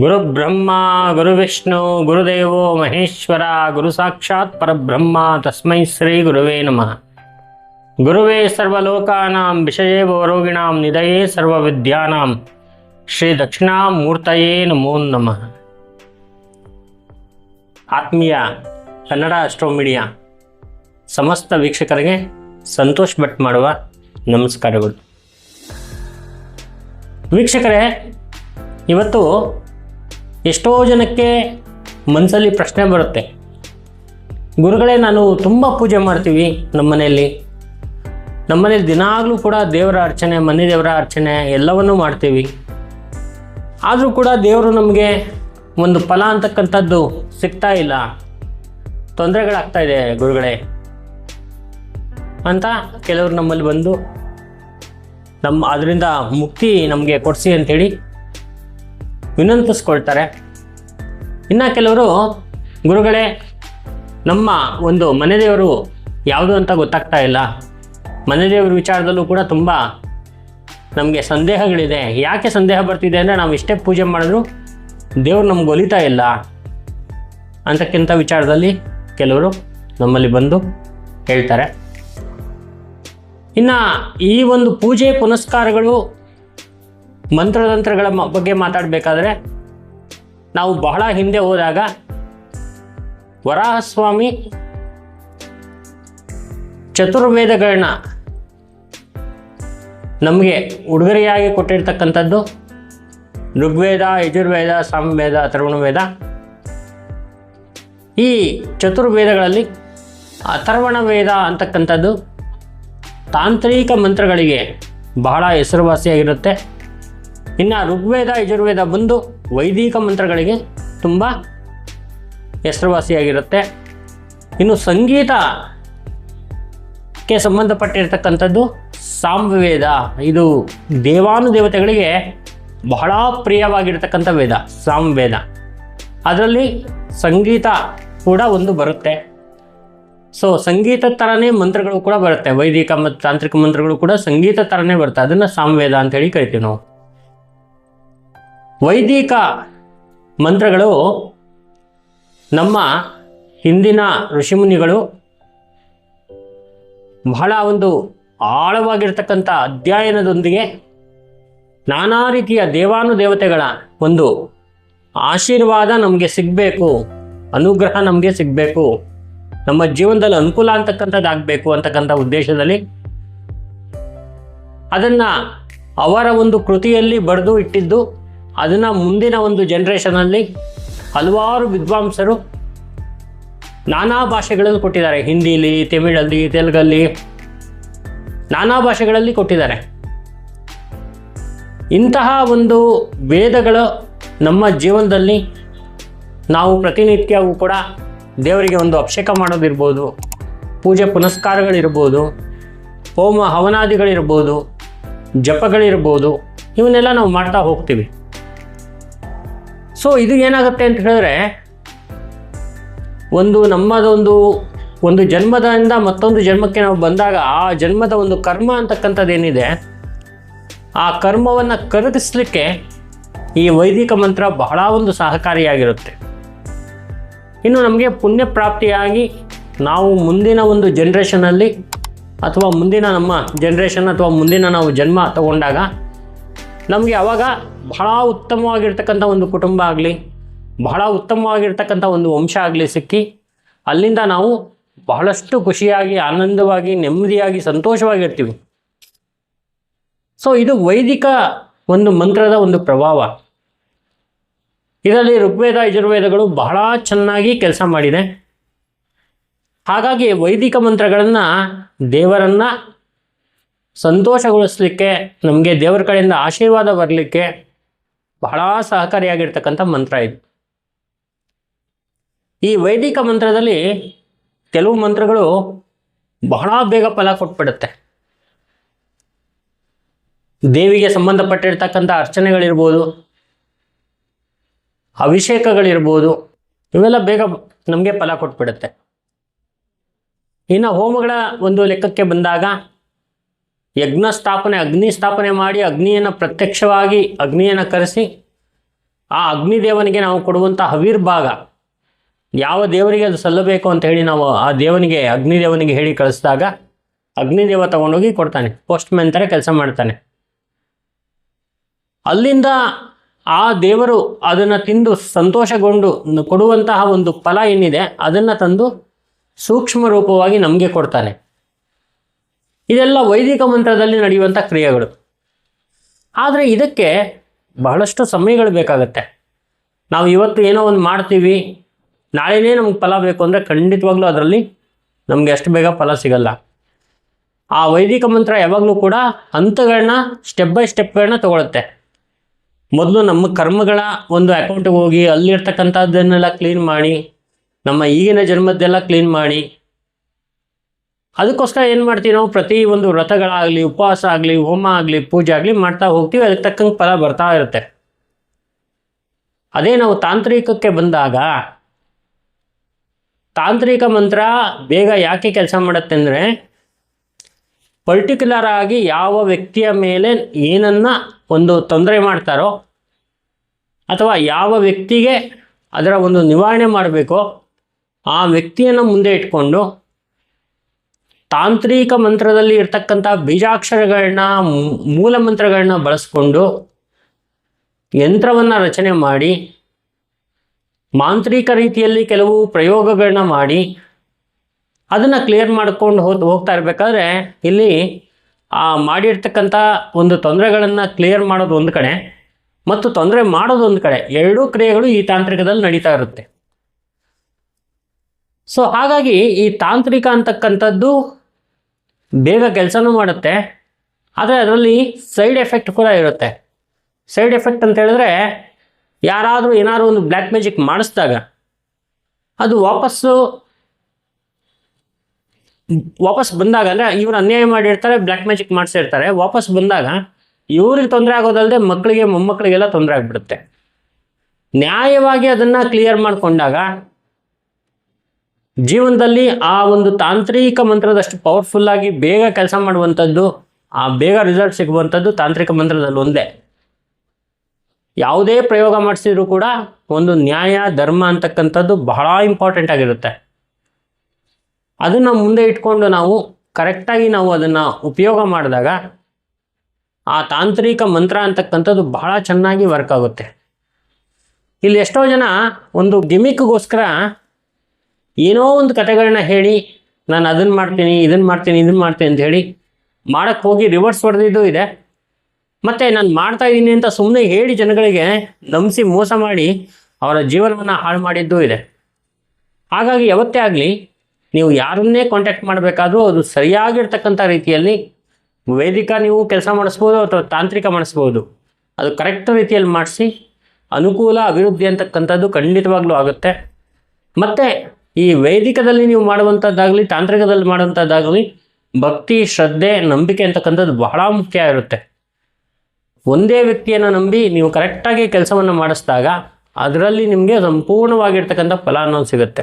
ಗುರು ಬ್ರಹ್ಮ, ಗುರು ವಿಷ್ಣು, ಗುರುದೇವೋ ಮಹೇಶ್ವರ, ಗುರು ಸಾಕ್ಷಾತ್ ಪರಬ್ರಹ್ಮ, ತಸ್ಮೈ ಶ್ರೀ ಗುರುವೇ ನಮಃ. ಗುರುವೇ ಸರ್ವಲೋಕಾನಾಂ ವಿಷಯೇ ರೋಗಿಣಾಂ ನಿಧಯೇ ಸರ್ವವಿದ್ಯಾನಾಂ, ಶ್ರೀ ದಕ್ಷಿಣಾಮೂರ್ತಯೇ ನಮೋ ನಮಃ. ಆತ್ಮೀಯ ಕನ್ನಡ ಅಸ್ಟ್ರೋ ಮೀಡಿಯಾ ಸಮಸ್ತ ವೀಕ್ಷಕರಿಗೆ ಸಂತೋಷ್ ಭಟ್ ಮಾಡುವ ನಮಸ್ಕಾರಗಳು. ವೀಕ್ಷಕರೇ, ಇವತ್ತು ಎಷ್ಟೋ ಜನಕ್ಕೆ ಮನಸ್ಸಲ್ಲಿ ಪ್ರಶ್ನೆ ಬರುತ್ತೆ. ಗುರುಗಳೇ, ನಾನು ತುಂಬ ಪೂಜೆ ಮಾಡ್ತೀವಿ ನಮ್ಮ ಮನೆಯಲ್ಲಿ ನಮ್ಮ ಮನೇಲಿ ದಿನಾಗಲೂ ಕೂಡ ದೇವರ ಅರ್ಚನೆ, ಮನೆ ದೇವರ ಅರ್ಚನೆ ಎಲ್ಲವನ್ನೂ ಮಾಡ್ತೀವಿ. ಆದರೂ ಕೂಡ ದೇವರು ನಮಗೆ ಒಂದು ಫಲ ಅಂತಕ್ಕಂಥದ್ದು ಸಿಗ್ತಾ ಇಲ್ಲ. ತೊಂದರೆಗಳಾಗ್ತಾ ಇದೆ ಗುರುಗಳೇ. ಅಂತ ಕೆಲವರು ನಮ್ಮಲ್ಲಿ ಬಂದು ನಮ್ಮ ಅದರಿಂದ ಮುಕ್ತಿ ನಮಗೆ ಕೊಡಿಸಿ ಅಂತೇಳಿ ವಿನಂತಿಸ್ಕೊಳ್ತಾರೆ. ಇನ್ನು ಕೆಲವರು, ಗುರುಗಳೇ, ನಮ್ಮ ಒಂದು ಮನೆದೇವರು ಯಾವುದು ಅಂತ ಗೊತ್ತಾಗ್ತಾ ಇಲ್ಲ. ಮನೆ ದೇವರ ವಿಚಾರದಲ್ಲೂ ಕೂಡ ತುಂಬ ನಮಗೆ ಸಂದೇಹಗಳಿದೆ. ಯಾಕೆ ಸಂದೇಹ ಬರ್ತಿದೆ ಅಂದರೆ ನಾವು ಇಷ್ಟೇ ಪೂಜೆ ಮಾಡಿದ್ರು ದೇವ್ರು ನಮ್ಗೆ ಒಲಿತಾ ಇಲ್ಲ ಅಂತಕ್ಕಿಂತ ವಿಚಾರದಲ್ಲಿ ಕೆಲವರು ನಮ್ಮಲ್ಲಿ ಬಂದು ಹೇಳ್ತಾರೆ. ಇನ್ನು ಈ ಒಂದು ಪೂಜೆ ಪುನಸ್ಕಾರಗಳು ಮಂತ್ರತಂತ್ರಗಳ ಬಗ್ಗೆ ಮಾತಾಡಬೇಕಾದ್ರೆ ನಾವು ಬಹಳ ಹಿಂದೆ ಹೋದಾಗ ವರಾಹಸ್ವಾಮಿ ಚತುರ್ವೇದಗಳನ್ನ ನಮಗೆ ಉಡುಗೊರೆಯಾಗಿ ಕೊಟ್ಟಿರ್ತಕ್ಕಂಥದ್ದು ಋಗ್ವೇದ, ಯಜುರ್ವೇದ, ಸಾಮವೇದ ಅಥರ್ವಣವೇದ ಈ ಚತುರ್ವೇದಗಳಲ್ಲಿ ಅಥರ್ವಣ ವೇದ ಅಂತಕ್ಕಂಥದ್ದು ತಾಂತ್ರಿಕ ಮಂತ್ರಗಳಿಗೆ ಬಹಳ ಹೆಸರುವಾಸಿಯಾಗಿರುತ್ತೆ. ಇನ್ನು ಋಗ್ವೇದ, ಯಜುರ್ವೇದ ಬಂದು ವೈದಿಕ ಮಂತ್ರಗಳಿಗೆ ತುಂಬ ಹೆಸರುವಾಸಿಯಾಗಿರುತ್ತೆ. ಇನ್ನು ಸಂಗೀತಕ್ಕೆ ಸಂಬಂಧಪಟ್ಟಿರ್ತಕ್ಕಂಥದ್ದು ಸಾಮವೇದ. ಇದು ದೇವಾನುದೇವತೆಗಳಿಗೆ ಬಹಳ ಪ್ರಿಯವಾಗಿರ್ತಕ್ಕಂಥ ವೇದ, ಸಾಮವೇದ. ಅದರಲ್ಲಿ ಸಂಗೀತ ಕೂಡ ಒಂದು ಬರುತ್ತೆ. ಸೊ ಸಂಗೀತ ಥರನೇ ಮಂತ್ರಗಳು ಕೂಡ ಬರುತ್ತೆ. ವೈದಿಕ ಮತ್ತು ತಾಂತ್ರಿಕ ಮಂತ್ರಗಳು ಕೂಡ ಸಂಗೀತ ಥರನೇ ಬರುತ್ತೆ. ಅದನ್ನು ಸಾಮವೇದ ಅಂತೇಳಿ ಕರಿತೀವಿ ನಾವು. ವೈದಿಕ ಮಂತ್ರಗಳು ನಮ್ಮ ಹಿಂದಿನ ಋಷಿಮುನಿಗಳು ಬಹಳ ಒಂದು ಆಳವಾಗಿರ್ತಕ್ಕಂಥ ಅಧ್ಯಯನದೊಂದಿಗೆ ನಾನಾ ರೀತಿಯ ದೇವಾನುದೇವತೆಗಳ ಒಂದು ಆಶೀರ್ವಾದ ನಮಗೆ ಸಿಗಬೇಕು, ಅನುಗ್ರಹ ನಮಗೆ ಸಿಗಬೇಕು, ನಮ್ಮ ಜೀವನದಲ್ಲಿ ಅನುಕೂಲ ಅಂತಕ್ಕಂಥದ್ದಾಗಬೇಕು ಅಂತಕ್ಕಂಥ ಉದ್ದೇಶದಲ್ಲಿ ಅದನ್ನು ಅವರ ಒಂದು ಕೃತಿಯಲ್ಲಿ ಬರೆದು ಇಟ್ಟಿದ್ದು ಅದನ್ನು ಮುಂದಿನ ಒಂದು ಜನ್ರೇಷನಲ್ಲಿ ಹಲವಾರು ವಿದ್ವಾಂಸರು ನಾನಾ ಭಾಷೆಗಳಲ್ಲಿ ಕೊಟ್ಟಿದ್ದಾರೆ. ಹಿಂದಿಲಿ, ತಮಿಳಲ್ಲಿ, ತೆಲುಗಲ್ಲಿ ನಾನಾ ಭಾಷೆಗಳಲ್ಲಿ ಕೊಟ್ಟಿದ್ದಾರೆ. ಇಂತಹ ಒಂದು ವೇದಗಳು ನಮ್ಮ ಜೀವನದಲ್ಲಿ ನಾವು ಪ್ರತಿನಿತ್ಯವೂ ಕೂಡ ದೇವರಿಗೆ ಒಂದು ಅಭಿಷೇಕ ಮಾಡೋದಿರ್ಬೋದು, ಪೂಜೆ ಪುನಸ್ಕಾರಗಳಿರ್ಬೋದು, ಹೋಮ ಹವನಾದಿಗಳಿರ್ಬೋದು, ಜಪಗಳಿರ್ಬೋದು, ಇವನ್ನೆಲ್ಲ ನಾವು ಮಾಡ್ತಾ ಹೋಗ್ತೀವಿ. ಸೊ ಇದು ಏನಾಗುತ್ತೆ ಅಂತ ಹೇಳಿದ್ರೆ, ಒಂದು ನಮ್ಮದೊಂದು ಒಂದು ಜನ್ಮದಿಂದ ಮತ್ತೊಂದು ಜನ್ಮಕ್ಕೆ ನಾವು ಬಂದಾಗ ಆ ಜನ್ಮದ ಒಂದು ಕರ್ಮ ಅಂತಕ್ಕಂಥದ್ದು ಏನಿದೆ ಆ ಕರ್ಮವನ್ನು ಕರಗಿಸ್ಲಿಕ್ಕೆ ಈ ವೈದಿಕ ಮಂತ್ರ ಬಹಳ ಒಂದು ಸಹಕಾರಿಯಾಗಿರುತ್ತೆ. ಇನ್ನು ನಮಗೆ ಪುಣ್ಯ ಪ್ರಾಪ್ತಿಯಾಗಿ ನಾವು ಮುಂದಿನ ಒಂದು ಜನ್ರೇಷನಲ್ಲಿ ಅಥವಾ ಮುಂದಿನ ನಮ್ಮ ಜನ್ರೇಷನ್ ಅಥವಾ ಮುಂದಿನ ನಾವು ಜನ್ಮ ತಗೊಂಡಾಗ ನಮಗೆ ಅವಾಗ ಬಹಳ ಉತ್ತಮವಾಗಿರ್ತಕ್ಕಂಥ ಒಂದು ಕುಟುಂಬ ಆಗಲಿ, ಬಹಳ ಉತ್ತಮವಾಗಿರ್ತಕ್ಕಂಥ ಒಂದು ವಂಶ ಆಗಲಿ ಸಿಕ್ಕಿ, ಅಲ್ಲಿಂದ ನಾವು ಬಹಳಷ್ಟು ಖುಷಿಯಾಗಿ, ಆನಂದವಾಗಿ, ನೆಮ್ಮದಿಯಾಗಿ, ಸಂತೋಷವಾಗಿರ್ತೀವಿ. ಸೊ ಇದು ವೈದಿಕ ಒಂದು ಮಂತ್ರದ ಒಂದು ಪ್ರಭಾವ. ಇದರಲ್ಲಿ ಋಗ್ವೇದ, ಯಜುರ್ವೇದಗಳು ಬಹಳ ಚೆನ್ನಾಗಿ ಕೆಲಸ ಮಾಡಿದೆ. ಹಾಗಾಗಿ ವೈದಿಕ ಮಂತ್ರಗಳನ್ನು ದೇವರನ್ನು ಸಂತೋಷಗೊಳಿಸಲಿಕ್ಕೆ, ನಮಗೆ ದೇವರ ಕಡೆಯಿಂದ ಆಶೀರ್ವಾದ ಬರಲಿಕ್ಕೆ ಬಹಳ ಸಹಕಾರಿಯಾಗಿರ್ತಕ್ಕಂಥ ಮಂತ್ರ ಇದು. ಈ ವೈದಿಕ ಮಂತ್ರದಲ್ಲಿ ಕೆಲವು ಮಂತ್ರಗಳು ಬಹಳ ಬೇಗ ಫಲ ಕೊಟ್ಬಿಡುತ್ತೆ. ದೇವಿಗೆ ಸಂಬಂಧಪಟ್ಟಿರ್ತಕ್ಕಂಥ ಅರ್ಚನೆಗಳಿರ್ಬೋದು, ಅಭಿಷೇಕಗಳಿರ್ಬೋದು, ಇವೆಲ್ಲ ಬೇಗ ನಮಗೆ ಫಲ ಕೊಟ್ಬಿಡುತ್ತೆ. ಇನ್ನು ಹೋಮಗಳ ಒಂದು ಲೆಕ್ಕಕ್ಕೆ ಬಂದಾಗ ಯಜ್ಞ ಸ್ಥಾಪನೆ, ಅಗ್ನಿ ಸ್ಥಾಪನೆ ಮಾಡಿ ಅಗ್ನಿಯನ್ನು ಪ್ರತ್ಯಕ್ಷವಾಗಿ ಅಗ್ನಿಯನ್ನು ಕರೆಸಿ ಆ ಅಗ್ನಿದೇವನಿಗೆ ನಾವು ಕೊಡುವಂಥ ಹವಿರ್ಭಾಗ ಯಾವ ದೇವರಿಗೆ ಅದು ಸಲ್ಲಬೇಕು ಅಂತ ಹೇಳಿ ನಾವು ಆ ದೇವನಿಗೆ, ಅಗ್ನಿದೇವನಿಗೆ ಹೇಳಿ ಕಳಿಸಿದಾಗ ಅಗ್ನಿದೇವ ತಗೊಂಡೋಗಿ ಕೊಡ್ತಾನೆ ಪೋಸ್ಟ್ ಮ್ಯಾನ್ ಥರ ಕೆಲಸ ಮಾಡ್ತಾನೆ. ಅಲ್ಲಿಂದ ಆ ದೇವರು ಅದನ್ನು ತಿಂದು ಸಂತೋಷಗೊಂಡು ಕೊಡುವಂತಹ ಒಂದು ಫಲ ಏನಿದೆ ಅದನ್ನು ತಂದು ಸೂಕ್ಷ್ಮ ರೂಪವಾಗಿ ನಮಗೆ ಕೊಡ್ತಾನೆ. ಇದೆಲ್ಲ ವೈದಿಕ ಮಂತ್ರದಲ್ಲಿ ನಡೆಯುವಂಥ ಕ್ರಿಯೆಗಳು. ಆದರೆ ಇದಕ್ಕೆ ಬಹಳಷ್ಟು ಸಮಯಗಳು ಬೇಕಾಗತ್ತೆ. ನಾವು ಇವತ್ತು ಏನೋ ಒಂದು ಮಾಡ್ತೀವಿ, ನಾಳೆನೇ ನಮ್ಗೆ ಫಲ ಬೇಕು ಅಂದರೆ ಖಂಡಿತವಾಗ್ಲೂ ಅದರಲ್ಲಿ ನಮಗೆ ಅಷ್ಟು ಬೇಗ ಫಲ ಸಿಗಲ್ಲ. ಆ ವೈದಿಕ ಮಂತ್ರ ಯಾವಾಗಲೂ ಕೂಡ ಹಂತಗಳನ್ನ ಸ್ಟೆಪ್ ಬೈ ಸ್ಟೆಪ್ಗಳನ್ನ ತಗೊಳುತ್ತೆ. ಮೊದಲು ನಮ್ಮ ಕರ್ಮಗಳ ಒಂದು ಅಕೌಂಟಿಗೆ ಹೋಗಿ ಅಲ್ಲಿರ್ತಕ್ಕಂಥದ್ದನ್ನೆಲ್ಲ ಕ್ಲೀನ್ ಮಾಡಿ, ನಮ್ಮ ಈಗಿನ ಜನ್ಮದ್ದೆಲ್ಲ ಕ್ಲೀನ್ ಮಾಡಿ ಅದಕ್ಕೋಸ್ಕರ ಏನು ಮಾಡ್ತೀವಿ ನಾವು ಪ್ರತಿ ಒಂದು ವ್ರತಗಳಾಗಲಿ, ಉಪವಾಸ ಆಗಲಿ, ಹೋಮ ಆಗಲಿ, ಪೂಜೆ ಆಗಲಿ ಮಾಡ್ತಾ ಹೋಗ್ತೀವಿ. ಅದಕ್ಕೆ ತಕ್ಕಂಗೆ ಫಲ ಬರ್ತಾ ಇರುತ್ತೆ. ಅದೇ ನಾವು ತಾಂತ್ರಿಕಕ್ಕೆ ಬಂದಾಗ, ತಾಂತ್ರಿಕ ಮಂತ್ರ ಬೇಗ ಯಾಕೆ ಕೆಲಸ ಮಾಡುತ್ತೆ ಅಂದರೆ ಪರ್ಟಿಕ್ಯುಲರ್ ಆಗಿ ಯಾವ ವ್ಯಕ್ತಿಯ ಮೇಲೆ ಏನನ್ನ ಒಂದು ತೊಂದರೆ ಮಾಡ್ತಾರೋ, ಅಥವಾ ಯಾವ ವ್ಯಕ್ತಿಗೆ ಅದರ ಒಂದು ನಿವಾರಣೆ ಮಾಡಬೇಕೋ, ಆ ವ್ಯಕ್ತಿಯನ್ನು ಮುಂದೆ ಇಟ್ಕೊಂಡು ತಾಂತ್ರಿಕ ಮಂತ್ರದಲ್ಲಿ ಇರ್ತಕ್ಕಂಥ ಬೀಜಾಕ್ಷರಗಳನ್ನ ಮೂಲ ಮಂತ್ರಗಳನ್ನ ಬಳಸ್ಕೊಂಡು ಯಂತ್ರವನ್ನು ರಚನೆ ಮಾಡಿ, ಮಾಂತ್ರಿಕ ರೀತಿಯಲ್ಲಿ ಕೆಲವು ಪ್ರಯೋಗಗಳನ್ನ ಮಾಡಿ, ಅದನ್ನು ಕ್ಲಿಯರ್ ಮಾಡ್ಕೊಂಡು ಹೋದ್ ಹೋಗ್ತಾ ಇರಬೇಕಾದ್ರೆ ಇಲ್ಲಿ ಆ ಮಾಡಿರ್ತಕ್ಕಂಥ ಒಂದು ತೊಂದರೆಗಳನ್ನು ಕ್ಲಿಯರ್ ಮಾಡೋದು ಒಂದು ಕಡೆ ಮತ್ತು ತೊಂದರೆ ಮಾಡೋದು ಒಂದು ಕಡೆ, ಎರಡೂ ಕ್ರಿಯೆಗಳು ಈ ತಾಂತ್ರಿಕದಲ್ಲಿ ನಡೀತಾ ಇರುತ್ತೆ. ಸೊ ಹಾಗಾಗಿ ಈ ತಾಂತ್ರಿಕ ಅಂತಕ್ಕಂಥದ್ದು ಬೇಗ ಕೆಲಸನೂ ಮಾಡುತ್ತೆ, ಆದರೆ ಅದರಲ್ಲಿ ಸೈಡ್ ಎಫೆಕ್ಟ್ ಕೂಡ ಇರುತ್ತೆ. ಸೈಡ್ ಎಫೆಕ್ಟ್ ಅಂತ ಹೇಳಿದ್ರೆ ಯಾರಾದರೂ ಏನಾದರೂ ಒಂದು ಬ್ಲ್ಯಾಕ್ ಮ್ಯಾಜಿಕ್ ಮಾಡಿಸಿದಾಗ ಅದು ವಾಪಸ್ಸು ವಾಪಸ್ ಬಂದಾಗ, ಅಂದರೆ ಇವರು ಅನ್ಯಾಯ ಮಾಡಿರ್ತಾರೆ ಬ್ಲ್ಯಾಕ್ ಮ್ಯಾಜಿಕ್ ಮಾಡಿಸಿರ್ತಾರೆ, ವಾಪಸ್ ಬಂದಾಗ ಇವ್ರಿಗೆ ತೊಂದರೆ ಆಗೋದಲ್ಲದೆ ಮಕ್ಕಳಿಗೆ ಮೊಮ್ಮಕ್ಕಳಿಗೆಲ್ಲ ತೊಂದರೆ ಆಗಿಬಿಡುತ್ತೆ. ನ್ಯಾಯವಾಗಿ ಅದನ್ನು ಕ್ಲಿಯರ್ ಮಾಡಿಕೊಂಡಾಗ ಜೀವನದಲ್ಲಿ ಆ ಒಂದು ತಾಂತ್ರಿಕ ಮಂತ್ರದಷ್ಟು ಪವರ್ಫುಲ್ ಆಗಿ ಬೇಗ ಕೆಲಸ ಮಾಡುವಂಥದ್ದು, ಆ ಬೇಗ ರಿಸಲ್ಟ್ ಸಿಗುವಂಥದ್ದು ತಾಂತ್ರಿಕ ಮಂತ್ರದಲ್ಲಿ ಒಂದೇ. ಯಾವುದೇ ಪ್ರಯೋಗ ಮಾಡಿಸಿದ್ರು ಕೂಡ ಒಂದು ನ್ಯಾಯ, ಧರ್ಮ ಅಂತಕ್ಕಂಥದ್ದು ಬಹಳ ಇಂಪಾರ್ಟೆಂಟ್ ಆಗಿರುತ್ತೆ. ಅದನ್ನು ಮುಂದೆ ಇಟ್ಕೊಂಡು ನಾವು ಕರೆಕ್ಟಾಗಿ ನಾವು ಅದನ್ನು ಉಪಯೋಗ ಮಾಡಿದಾಗ ಆ ತಾಂತ್ರಿಕ ಮಂತ್ರ ಅಂತಕ್ಕಂಥದ್ದು ಬಹಳ ಚೆನ್ನಾಗಿ ವರ್ಕ್ ಆಗುತ್ತೆ. ಇಲ್ಲಿ ಎಷ್ಟೋ ಜನ ಒಂದು ಗಿಮಿಕ್ಗೋಸ್ಕರ ಏನೋ ಒಂದು ಕತೆಗಳನ್ನ ಹೇಳಿ, ನಾನು ಅದನ್ನು ಮಾಡ್ತೀನಿ ಇದನ್ನು ಮಾಡ್ತೀನಿ ಇದನ್ನು ಮಾಡ್ತೀನಿ ಅಂತ ಹೇಳಿ ಮಾಡಕ್ಕೆ ಹೋಗಿ ರಿವರ್ಸ್ ಹೊಡೆದಿದ್ದು ಇದೆ. ಮತ್ತು ನಾನು ಮಾಡ್ತಾ ಇದ್ದೀನಿ ಅಂತ ಸುಮ್ಮನೆ ಹೇಳಿ ಜನಗಳಿಗೆ ನಂಬಿಸಿ ಮೋಸ ಮಾಡಿ ಅವರ ಜೀವನವನ್ನು ಹಾಳು ಮಾಡಿದ್ದೂ ಇದೆ. ಹಾಗಾಗಿ ಯಾವತ್ತೇ ಆಗಲಿ, ನೀವು ಯಾರನ್ನೇ ಕಾಂಟ್ಯಾಕ್ಟ್ ಮಾಡಬೇಕಾದ್ರೂ ಅದು ಸರಿಯಾಗಿರ್ತಕ್ಕಂಥ ರೀತಿಯಲ್ಲಿ ವೇದಿಕ ನೀವು ಕೆಲಸ ಮಾಡಿಸ್ಬೋದು ಅಥವಾ ತಾಂತ್ರಿಕ ಮಾಡಿಸ್ಬೋದು. ಅದು ಕರೆಕ್ಟ್ ರೀತಿಯಲ್ಲಿ ಮಾಡಿಸಿ, ಅನುಕೂಲ, ಅಭಿವೃದ್ಧಿ ಅಂತಕ್ಕಂಥದ್ದು ಖಂಡಿತವಾಗ್ಲೂ ಆಗುತ್ತೆ. ಮತ್ತು ಈ ವೈದಿಕದಲ್ಲಿ ನೀವು ಮಾಡುವಂಥದ್ದಾಗಲಿ ತಾಂತ್ರಿಕದಲ್ಲಿ ಮಾಡುವಂಥದ್ದಾಗಲಿ ಭಕ್ತಿ, ಶ್ರದ್ಧೆ, ನಂಬಿಕೆ ಅಂತಕ್ಕಂಥದ್ದು ಬಹಳ ಮುಖ್ಯ ಇರುತ್ತೆ. ಒಂದೇ ವ್ಯಕ್ತಿಯನ್ನು ನಂಬಿ ನೀವು ಕರೆಕ್ಟಾಗಿ ಕೆಲಸವನ್ನು ಮಾಡಿಸಿದಾಗ ಅದರಲ್ಲಿ ನಿಮಗೆ ಸಂಪೂರ್ಣವಾಗಿರ್ತಕ್ಕಂಥ ಫಲ ಅನ್ನೋದು ಸಿಗುತ್ತೆ.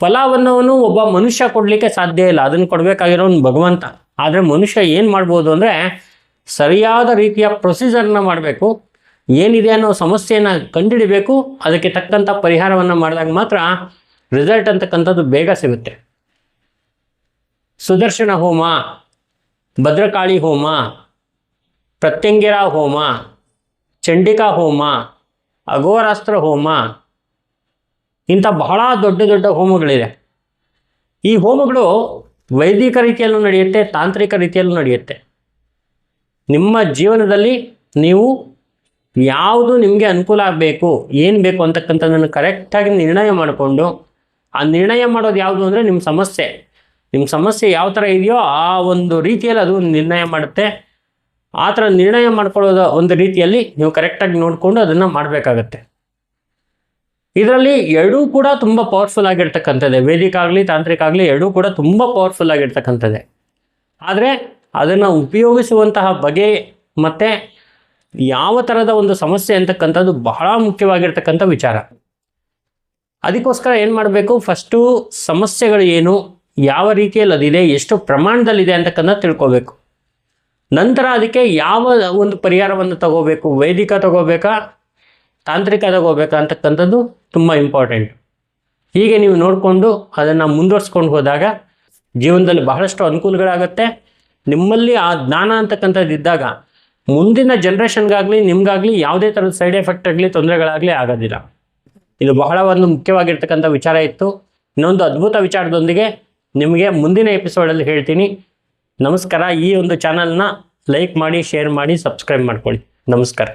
ಫಲವನ್ನು ಒಬ್ಬ ಮನುಷ್ಯ ಕೊಡಲಿಕ್ಕೆ ಸಾಧ್ಯ ಇಲ್ಲ. ಅದನ್ನು ಕೊಡಬೇಕಾಗಿರೋನು ಭಗವಂತ. ಆದರೆ ಮನುಷ್ಯ ಏನು ಮಾಡ್ಬೋದು ಅಂದರೆ ಸರಿಯಾದ ರೀತಿಯ ಪ್ರೊಸೀಜರ್ನ ಮಾಡಬೇಕು. ಏನಿದೆ ಅನ್ನೋ ಸಮಸ್ಯೆಯನ್ನು ಕಂಡುಹಿಡಬೇಕು, ಅದಕ್ಕೆ ತಕ್ಕಂಥ ಪರಿಹಾರವನ್ನು ಮಾಡಿದಾಗ ಮಾತ್ರ ರಿಸಲ್ಟ್ ಅಂತಕ್ಕಂಥದ್ದು ಬೇಗ ಸಿಗುತ್ತೆ. ಸುದರ್ಶನ ಹೋಮ, ಭದ್ರಕಾಳಿ ಹೋಮ, ಪ್ರತ್ಯಂಗಿರ ಹೋಮ, ಚಂಡಿಕಾ ಹೋಮ, ಅಘೋರಾಸ್ತ್ರ ಹೋಮ, ಇಂಥ ಬಹಳ ದೊಡ್ಡ ದೊಡ್ಡ ಹೋಮಗಳಿದೆ. ಈ ಹೋಮಗಳು ವೈದಿಕ ರೀತಿಯಲ್ಲೂ ನಡೆಯುತ್ತೆ, ತಾಂತ್ರಿಕ ರೀತಿಯಲ್ಲೂ ನಡೆಯುತ್ತೆ. ನಿಮ್ಮ ಜೀವನದಲ್ಲಿ ನೀವು ಯಾವುದು ನಿಮಗೆ ಅನುಕೂಲ ಆಗಬೇಕು, ಏನು ಬೇಕು ಅಂತಕ್ಕಂಥದ್ದನ್ನು ಕರೆಕ್ಟಾಗಿ ನಿರ್ಣಯ ಮಾಡಿಕೊಂಡು, ಆ ನಿರ್ಣಯ ಮಾಡೋದು ಯಾವುದು ಅಂದರೆ ನಿಮ್ಮ ಸಮಸ್ಯೆ. ನಿಮ್ಮ ಸಮಸ್ಯೆ ಯಾವ ಥರ ಇದೆಯೋ ಆ ಒಂದು ರೀತಿಯಲ್ಲಿ ಅದು ನಿರ್ಣಯ ಮಾಡುತ್ತೆ. ಆ ಥರ ನಿರ್ಣಯ ಮಾಡ್ಕೊಳ್ಳೋದು ಒಂದು ರೀತಿಯಲ್ಲಿ ನೀವು ಕರೆಕ್ಟಾಗಿ ನೋಡಿಕೊಂಡು ಅದನ್ನು ಮಾಡಬೇಕಾಗತ್ತೆ. ಇದರಲ್ಲಿ ಎರಡೂ ಕೂಡ ತುಂಬ ಪವರ್ಫುಲ್ ಆಗಿರ್ತಕ್ಕಂಥದ್ದೇ. ವೇದಿಕ ಆಗಲಿ ತಾಂತ್ರಿಕ ಆಗಲಿ ಎರಡೂ ಕೂಡ ತುಂಬ ಪವರ್ಫುಲ್ ಆಗಿರ್ತಕ್ಕಂಥದ್ದೇ. ಆದರೆ ಅದನ್ನು ಉಪಯೋಗಿಸುವಂತಹ ಬಗೆ ಮತ್ತು ಯಾವ ಥರದ ಒಂದು ಸಮಸ್ಯೆ ಅಂತಕ್ಕಂಥದ್ದು ಬಹಳ ಮುಖ್ಯವಾಗಿರ್ತಕ್ಕಂಥ ವಿಚಾರ. ಅದಕ್ಕೋಸ್ಕರ ಏನು ಮಾಡಬೇಕು ಫಸ್ಟು ಸಮಸ್ಯೆಗಳು ಏನು, ಯಾವ ರೀತಿಯಲ್ಲಿ ಅದಿದೆ, ಎಷ್ಟು ಪ್ರಮಾಣದಲ್ಲಿದೆ ಅಂತಕ್ಕಂಥ ತಿಳ್ಕೋಬೇಕು. ನಂತರ ಅದಕ್ಕೆ ಯಾವ ಒಂದು ಪರಿಹಾರವನ್ನು ತಗೋಬೇಕು, ವೈದಿಕ ತಗೋಬೇಕಾ, ತಾಂತ್ರಿಕ ತಗೋಬೇಕಾ ಅಂತಕ್ಕಂಥದ್ದು ತುಂಬ ಇಂಪಾರ್ಟೆಂಟ್ ಹೀಗೆ ನೀವು ನೋಡಿಕೊಂಡು ಅದನ್ನು ಮುಂದುವರ್ಸ್ಕೊಂಡು ಹೋದಾಗ ಜೀವನದಲ್ಲಿ ಬಹಳಷ್ಟು ಅನುಕೂಲಗಳಾಗುತ್ತೆ. ನಿಮ್ಮಲ್ಲಿ ಆ ಜ್ಞಾನ ಅಂತಕ್ಕಂಥದ್ದು ಇದ್ದಾಗ ಮುಂದಿನ ಜನ್ರೇಷನ್ಗಾಗಲಿ ನಿಮ್ಗಾಗಲಿ ಯಾವುದೇ ಥರದ ಸೈಡ್ ಎಫೆಕ್ಟ್ ಆಗಲಿ, ತೊಂದರೆಗಳಾಗಲಿ ಆಗೋದಿಲ್ಲ. ಇದು ಬಹಳ ಒಂದು ಮುಖ್ಯವಾಗಿರ್ತಕ್ಕಂಥ ವಿಚಾರ ಇತ್ತು. ಇನ್ನೊಂದು ಅದ್ಭುತ ವಿಚಾರದೊಂದಿಗೆ ನಿಮಗೆ ಮುಂದಿನ ಎಪಿಸೋಡಲ್ಲಿ ಹೇಳ್ತೀನಿ. ನಮಸ್ಕಾರ. ಈ ಒಂದು ಚಾನಲ್ನ ಲೈಕ್ ಮಾಡಿ ಶೇರ್ ಮಾಡಿ ಸಬ್ಸ್ಕ್ರೈಬ್ ಮಾಡ್ಕೊಳ್ಳಿ. ನಮಸ್ಕಾರ.